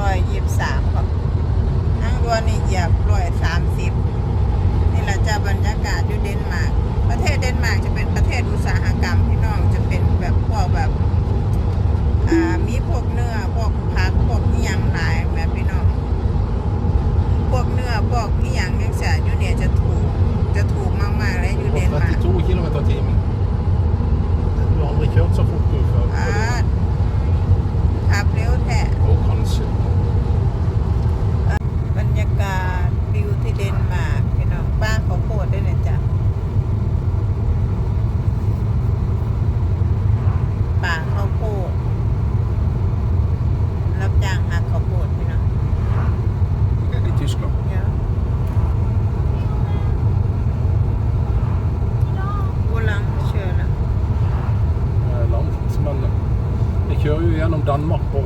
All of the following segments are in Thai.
ร้อยยี่สิบสามครับนั่งรัวนี่เหยียบร้อยสามสิบนี่แหละจะบรรยากาศอยู่เดนมาร์กประเทศเดนมาร์กจะเป็นประเทศอุตสาหกรรมพี่น้องจะเป็นแบบพวกแบบอ่ามีพวกเนื้อพวกผักพวกอีหยังหลายแม่พี่น้องพวกเนื้อพวกอีหยังยังเสียอยู่เนี่ยจะถูกจะถูกมากๆเลยอยู่เดนมาร์ก32 km i timen. Du har aldri kjørt så fort du før. อ่าขับเร็วแท้ Og kanskje บรรยากาศวิวที่เดนมาร์กพี่น้องบ้านเขาโคตรด้วยนะจ๊ะป่าข้าวโพดรับจ้างหักข้าวโพดพี่น้อง i Tyskland. Ja. Hvor langt kjører det? Det er langt, men vi kjører jo gjennom Danmark. På,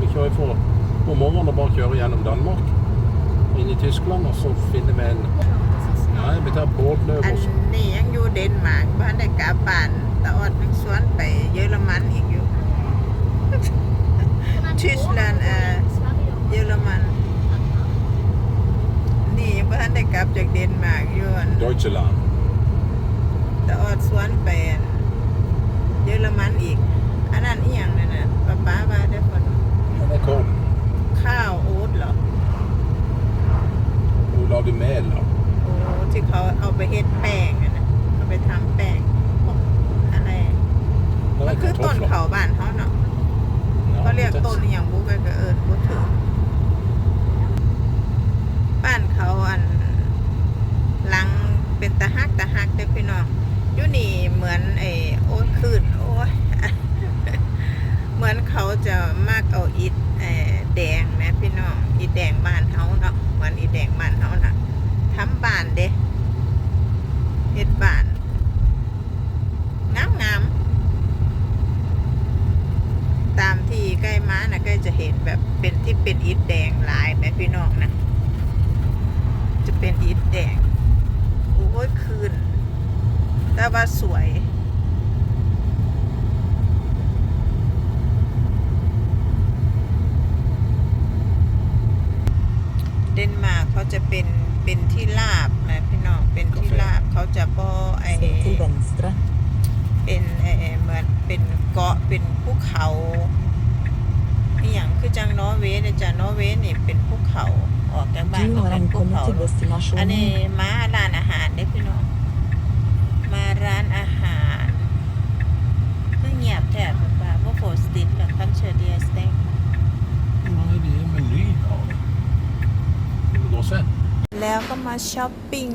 vi kjører for, på morgenen og bare kjører gjennom Danmark. Inn i Tyskland, og så finner vi en Nei, vi tar båtløp อัน også. นี้ยังอยู่เดนมาร์กบ้านได้กลับบ้านตะออดยังสวนไปเยอรมันอีกอยู่ทิสแลนด์เอ่อเยอรมัน นี่ยังบ้านได้กลับจากเดนมาร์กอยู่อัน Deutschland. ตะออดสวนไปอันเยอรมันอีก อันนั้นอีหยังนั่นน่ะป้าป้าว่าได้คน Men det kom. ข้าวโอ๊ตเหรอ Hun lagde mel. da. โอ้ที่เขาเอาไปเฮ็ดแป้งอะนะเอาไปทำแป้งพวกอะไร Det มัน er คือต้น kartofler. เขาบ้านเขาเนาะ Ja, เขาเรียก det- ต้นอหย่างบุกก็เอิญบุถือบ้านเขาอันหลังเป็นตะฮักตะฮักเด้อพี่น้องอยู่นี่เหมือนไอ้โอ้ยคืนโอ้ย เหมือนเขาจะมากเอาอิฐเอ่อแดงนะพี่น้องอิฐแดงบ้านเขาเนาะเหมือนอิฐแดงบ้านเขาน่ะทำบ้านเด้เฮ็ดบ้านงามงามๆตามที่ใกล้ม้านะก็ จะเห็นแบบเป็นที่เป็นอิฐแดงหลายไหมพี่น้องนะจะเป็นอิฐแดงโอ้ยคืนแต่ว่าสวยเดนมาร์กเขาจะเป็นเป็นที่ราบนะพี่น้องเป็นที่ราบเขาจะบ่ไอ Stig til venstre. เป็นไอเหมือนเป็นเกาะเป็นภูเขา อหย่างคือจังนอร์เวย์เนี่ยจ้ะนอร์เวย์นี่เป็นภูเขา ออกจากบ้าน Du ก็ har เป็นภู ankommet เขา til อันนี้ destinasjonen. มาร้านอาหารเด้อพี่น้อง มาร้านอาหารเพิ่งเงียบแทบแบบว่าพวกโฟสตินแบบคันเชอร์เดียสเต็ง Nei, det er meny. Ja. Vil du gå og se? แล้วก็มาช้อปปิ้ง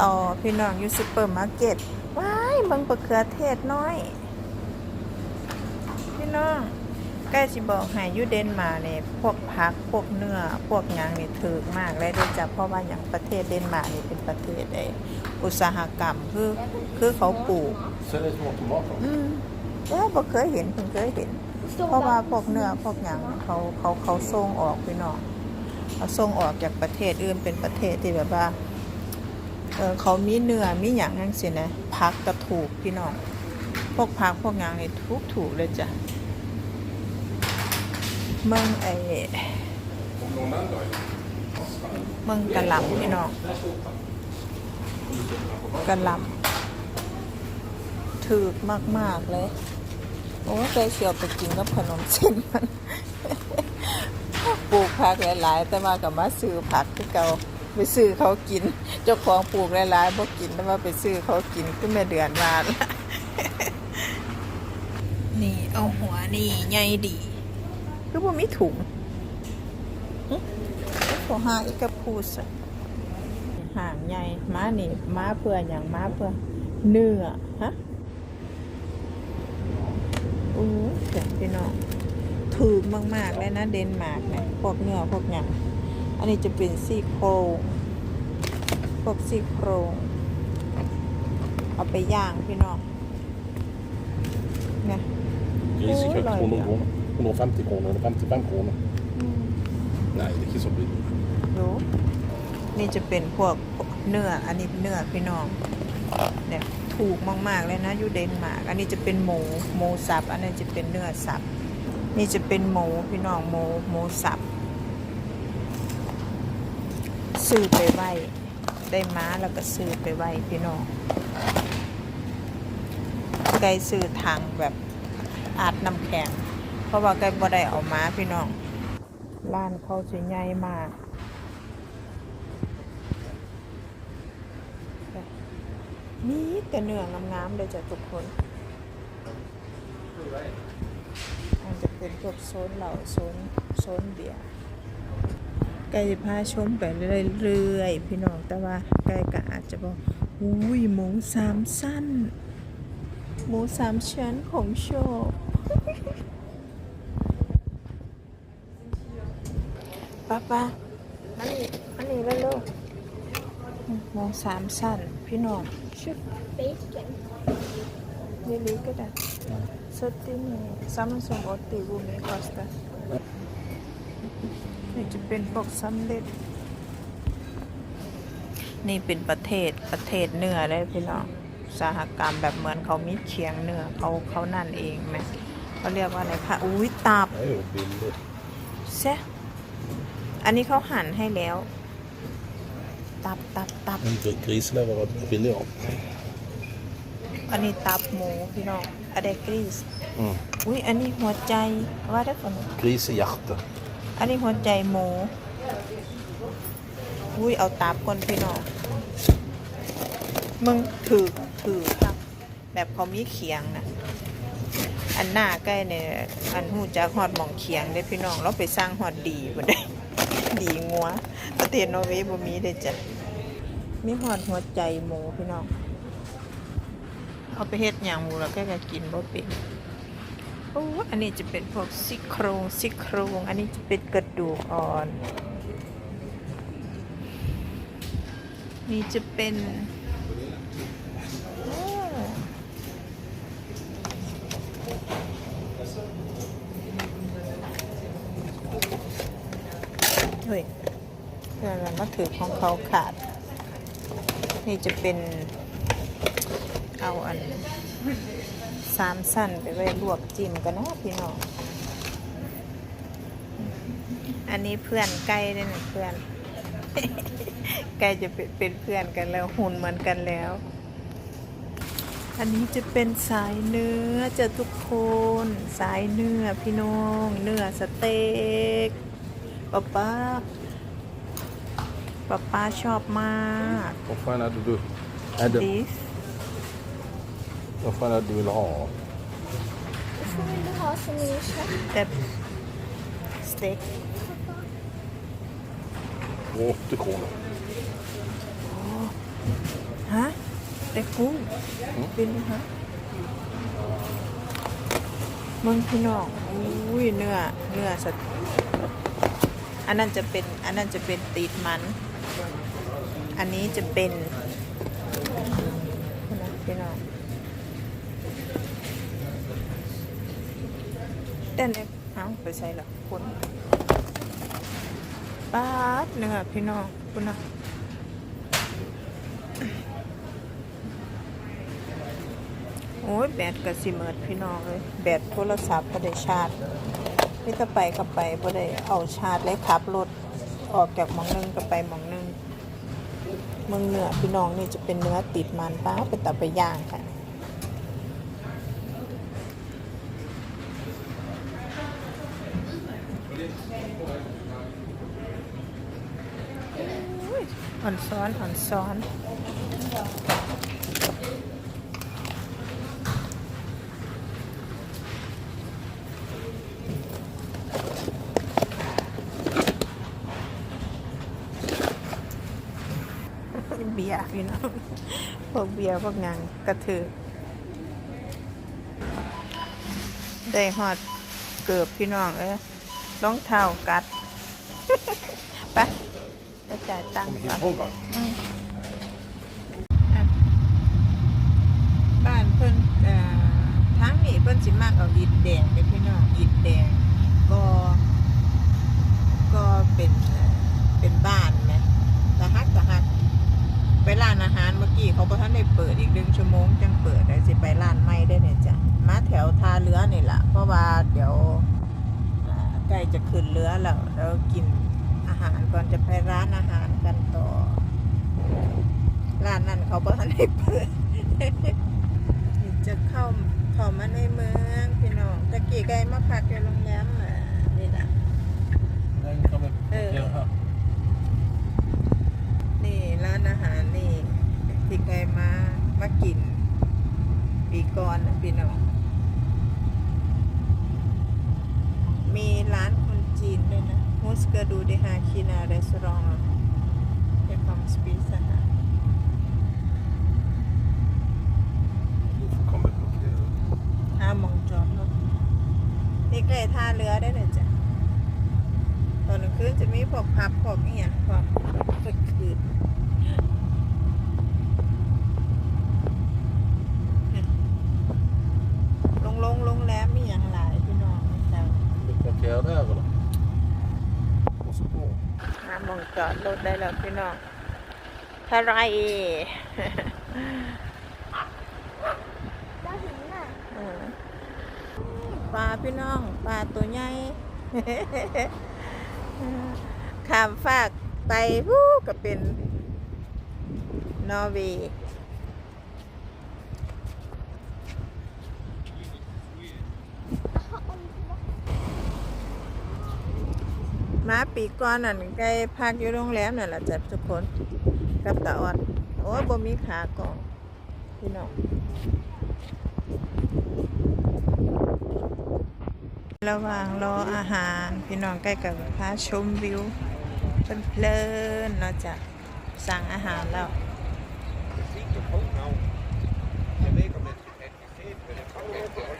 ต่อพี่น้องอยู่ซูเปอร์มาร์เก็ตว้ายเบิ่งบะเขือเทศน้อย พี่น้องใกล้สิบอกให้อยูเดนมาร์กเนี่ยพวกพักพวกเนื้อ พวกหยังนี่ถูกมากเลยเด้อจ้ะเพราะว่าอย่างประเทศเดนมาร์กนี่เป็นประเทศไออุตสาหกรรมคือคือเขาปลูก Se det som tomater. อืมแล้วบ่เคยเห็นเพิ่งเคยเห็น เพราะว่าพวกเนื้อพวกหยังเขาเขาเขาส่งออกพี่น้องเขาส่งออกจากประเทศอื่นเป็นประเทศที่แบบว่าเออเขามีเนื้อมีหยังจังซี่นะผักก็ถูกพี่น้องพ วกผักพวกหยังนี่ถูกถูกเลยจ้ะเมืองไอเมืองกะหล่ำพี่น้องกะหล่ำถูกมาก ๆ เลย โอ้เคยเชียวไปกินกับขนมเส้นมันปลูกผักหลาย ๆ แต่ว่ากับมาซื้อผักที่เก่าไปซื้อเขากิน เจ้าของปลูกหลายๆบ่กินแต่ว่าไปซื้อเขากินก็แม่เดือนมาละ นี่ เอาหัวนี่ใหญ่ดี คือว่ามีถุงหึขอหาอีกกระพูสอะห่างใหญ่ม้านี่ม้าเพื่ออย่างม้าเพื่อเนื้อฮะอู้เจ๋งพี่น้องถูกมากๆเลยนะเดนมาร์กเนี่ยพวกเนื้อพวกอย่างอันนี้จะเป็นซี่โครงพวกซี่โครงเอาไปย่างพี่น้องเนี่ย Grisekjøtt Å, 100 ja. kroner. 150 kroner eller 55 kroner. Nei, det er ikke så billig. ดูนี่จะเป็นพวกเนื้อ อันนี้เนื้อพี่น้องเนี่ยถถูกมากๆเลยนะอยู่เดนมาร์กอันนี้จะเป็นหมูหมูสับ อันนี้จะเป็นเนื้อสับ นี่จะเป็นหมูพี่น้องหมูหมูสับซื้อไปไว้ได้ม้าแล้วก็ซื้อไปไว้พี่น้องไก่ซื้อทางแบบ อาดน้ำแข็ง เพราะว่าไก่บ่ได้เอามาพี่น้องร้านเขาจะใหญ่มากมีแต่เนื้องามๆเลยจ้ะทุกคนมันจะเป็นพวกโซนเหล่าโซนโซนเบียร์ไก่พาชมไปเรื่อยๆพี่น้องแต่ว่าไก่ก็อาจจะบอกอุ้ยหมูสามสั้น หมูสามชั้นของโชค ป้าป้าอันนี้อันนี้เลยลูกหมูสามสั้นพี่น้องชุด Bacon. เยลีก็ได้ Sottini, Samsung 80 Rumi Costa นี่จะเป็นพวกสำเร็จ นี่เป็นประเทศประเทศเนื้อเลยพี่น้องอุตสาหกรรมแบบเหมือนเขามีเคียงเนื้อเขาเขานั่นเองไหมเขาเรียกว่าอะไรคะอุ้ยตับ Det er jo billig. เซะ อันนี้เขาหั่นให้แล้ว ตับตับตับ Men griselever er billigere. อันนี้ตับหมูพี่น้องอะเดกรีส Mm. อุ้ยอันนี้หัวใจว่าได้ก่อน Grisehjerte. อันนี้หัวใจหมู อุ้ยเอาตับก่อนพี่น้อง มึงถือถือตับ แบบเขามีเขียงนะอันหน้าใกล้เนี่ยอันหูจักฮอดหมองเขียงได้พี่น้อง เราไปสร้างฮอดดีบ่ได้ ดีงัว ประเทศนอร์เวย์บ่มีเด้จ้ะมีหอดหัวใจหมูพี่น้อง เอาไปเฮ็ดหยังหมูแล้วก็จะกินบ่เป็นโอ้อันนี้จะเป็นพวกซี่โครงซี่โครง อันนี้จะเป็นกระดูกอ่อน นี่จะเป็นโอ้เฮ้ยเดี๋ยวเรามา ถือของเขาขาด นี่จะเป็นเอาอันสามสั้นไปไว้ลวกจิ้มกันเนาะพี่น้อง อันนี้เพื่อนใกล้ด้วยนะเพื่อน ใกล้จะเป็นเป็นเพื่อนกันแล้วหุ่นเหมือนกันแล้ว อันนี้จะเป็นสายเนื้อจะทุกคนสายเนื้อพี่น้อง เนื้อสเต็กป๊าป้า ป๊าป้าชอบมาก Hva faen er det du er det, beef Hva faen er det du vil ha? Hvorfor vil du ha så mye kjøtt? แต่สเต็ก Åtte kroner. ฮะแต่กุ้งเป็นฮะมึงพี่น้องอุ้ยเนื้อเนื้อสัตว์อันนั้นจะเป็นอันนั้นจะเป็นตีดมัน อันนี้จะเป็นนะพี่น้องเต้นเลยเอ้าไปใส่หรอคนป๊าดเนื้อพี่น้องคุณนะโอ้ยแบตกับสิเมิดพี่น้องเลยแบตโทรศัพท์ก็ได้ชาร์จนี่ถ้าไปก็ไปก็ได้เอาชาร์จเลยขับรถออกจากหมองหนึงก็ไปหมอง เมืองเหนือพี่น้องนี่จะเป็นเนื้อติดมันป้าเป็นตับไปย่างค่ะอ่อนซ้อนอ่อนซ้อน เบียร์พี่น้องพวกเบียร์พวกงานกระถือได้หอดเกือบพี่น้องเอ้ยรองเท้ากัดไปไปจ่ายตังค์ก่อน Håvard. อะบ้านเพิ่นเอ่อทางนี้เพิ่นสิมากเอาอิฐแดงเด้พี่น้องอิฐแดง ก็ ก็เป็นเอ่อเป็นบ้านไหมตะฮักตะฮักไป ไปร้านอาหารเมื่อกี้เขาบอกท่าน ได้เปิดอีกหนึ่งชั่วโมงจังเปิดเลยสิไปร้านไม่ได้เนี่ยจ้ะมาแถวท่าเรือนี่แหละเพราะว่าเดี๋ยวอ่าใกล้จะขึ้นเรือแล้วแล้วกินอาหารก่อนจะไปร้านอาหารกันต่อร้านนั้นเขาบอกท่านได้เปิดจะเข้าเข้ามาในเมืองพี่น้องตะกี้ไกลมาพักอยู่โรงแรมอะนี่นะ Den kan vi parkere her. นี่ร้านอาหารนี่ ที่ไกลมามากิน ปีก่อนนะพี่น้อง มีร้านคนจีนด้วยนะมูสกาดูเดฮาคินารีสอร์ทเอคอมสปีซะฮะ Hvorfor kan vi parkere? ห้ามองจอดรถนี่ใกล้ท่าเรือได้เลยจ้ะ ตอนกลางคืนจะมีพวกพับพวกนี่อย่างพวกกลางคืนลงลงโรงแรมมีอย่างหลายพี่น้องจ้ะ Vi parkerer der, eller? Og så på. ห้ามองจอดรถได้แล้วพี่น้องทารายปลาพี่น้องปลาตัวใหญ่ข้ามฟากไปวู้ก็เป็นนอร์เวย์ มาปีก่อนนั่นใกล้พักอยู่โรงแรมนั่นแหละจ้ะทุกคนกับตาออดโอ้บ่มีขากล่องพี่น้องระหว่างรออาหารพี่น้องใกล้กับพาชมวิวเพลินๆเนาะจะสั่งอาหารแล้ว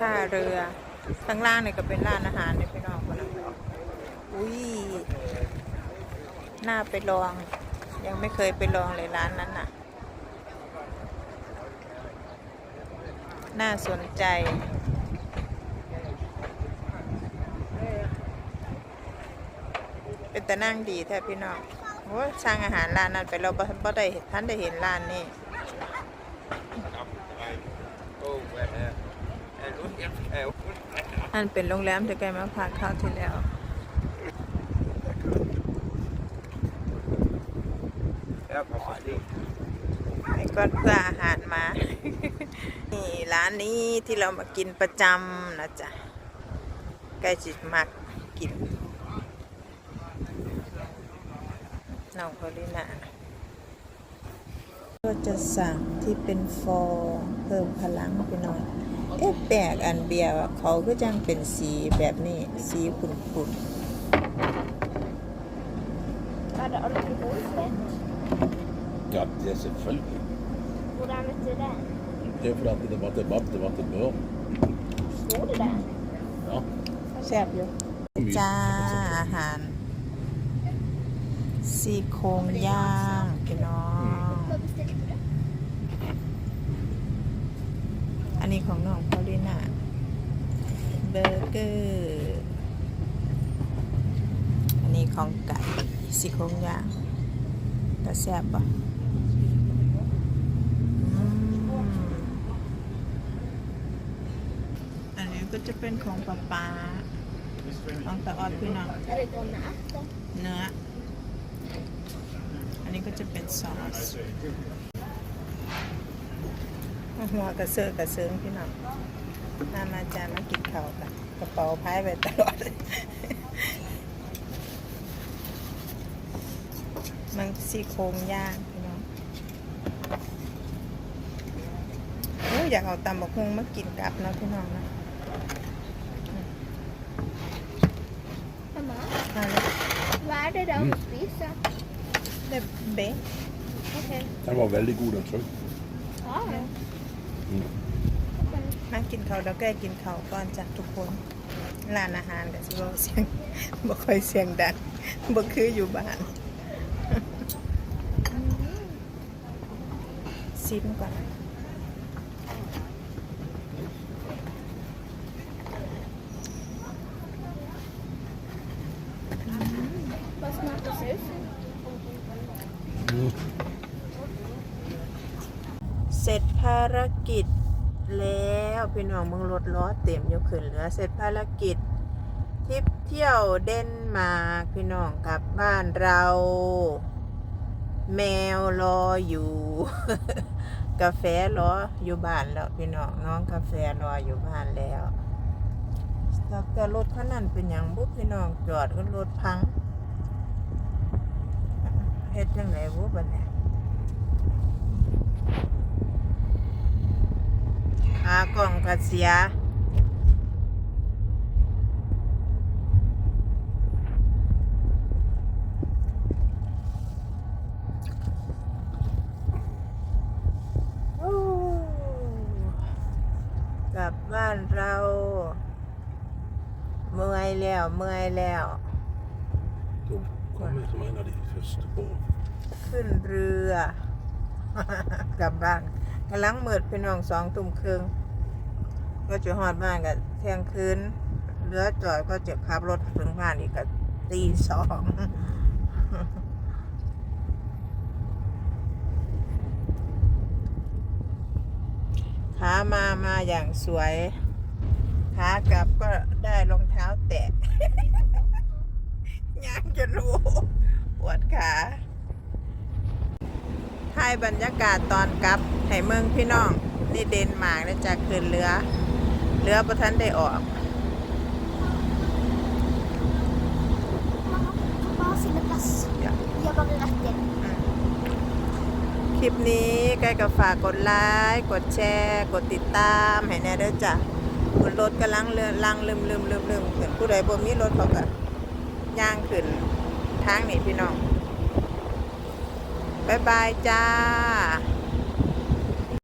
ท่าเรือข้างล่างเนี่ยก็เป็นร้านอาหารเนี่ยพี่น้องคนละ อุ้ยน่าไปลอง ยังไม่เคยไปลองเลยร้านนั้นน่ะ น่าสนใจเป็นแต่นั่งดีแท้พี่น้องโอ้สร้างอาหารร้านนั้นไปเราบ่บได้เห็นท่านได้เห็นร้านนี้อันเป็นโรงแรมที่แกมาพักคราวที่แล้ว ไอ้ก้อนเพื่ออาหารมา นี่ร้านนี้ที่เรามากินประจำนะจ๊ะใกล้จิตมักกินน้องโคลิน่าก็จะสั่งที่เป็นฟองเพิ่มพลังไปหน่อย เอ๊ะแปลกอันเบียร์อะเขาก็จังเป็นสีแบบนี้ สีขุ่น Var det alkoholfritt? Ja, det er selvfølgelig. Hvordan vet du det? Det er fordi at det var til bab, det var til bør. Står det det? Ja. ๆแซ่บอยู่ จ้าอาหารซี่โครงย่างพี่น้อง Vad beställde du? อันนี้ของน้องพอลิน่าเบอร์เกอร์อันนี้ของไก่ซี่โครงย่างแต่แซ่บปะอืมอันนี้ ก็จะเป็นของป๊าป๊าของตาออดพี่น้องเนื้อ อันนี้ก็จะเป็นซอสหัวกระเซาะกระเซิงพี่น้องนามาจามากินข้าวกันกระเป๋าพายไปตลอดมันซี่โครงย่างพี่น้องโอ้ยอยากเอาตำบักฮุงมากินกับนะพี่น้องนะ Mamma, มาเลย vad är det där att spisa? เด็บเบ๊ะ Okej. Den var veldig god, den tror jeg. Ja, ja. Mm. มากินข้าวแล้วก็ให้กินข้าวก่อนจ้ะทุกคนร้านอาหารแต่สิบ่เสียงบ่ค่อยเสียงดังบ่คืออยู่บ้านซิมก่อน Vad smakar såsen? Mm. ร็จภารกิจแล้วพี่น้องมืองรถล้อเต็มยกขึ้นเหลือ เสร็จภารกิจทริปเที่ยวเดนมาร์กพี่น้องกลับบ้านเรา แมวรออยู่ กาแฟรออยู่บ้านแล้วพี่น้องน้องกาแฟรออยู่บ้านแล้ว แล้วก็รถคันนั้นเป็นอย่างบุพี่น้องจอดก็รถพังเฮ็ดจังไงบุบันเนี่ยอากล่องกระเสีย โอ้กลับบ้านเรา เมื่อยแล้ว เมื่อยแล้ ว Då kom vi som en av de första på ขึ้นเรือ กลับบ้านกำลังมืดพี่น้องสองทุ่มครึ่งก็จะหอดบ้านกับเที่ยงคืนเรือจอดก็จะขับรถถึงบ้านอีกกับตีสอง ขามามาอย่างสวย ขากลับก็ได้รองเท้าแตะยังจะรู้ปวดขาถ่ายบรรยากาศตอนกลับให้เมืองพี่น้อง นี่เดนมาร์กนะจากขึ้นเรือ เรือประทันได้ออก Mga kapal sila plus. Ja. Yabang natin. คลิปนี้ใกล้กับฝากกดไลค์ กดแชร์ กดติดตาม ให้แน่เด้อจ้ะคุณ รถกำลังเรือลังลืมลืมลืมลืมขึ้นผู้ใดบ่มีรถเขาก็ย่างขึ้นทางนี่พี่น้องบ๊ายบายจ้า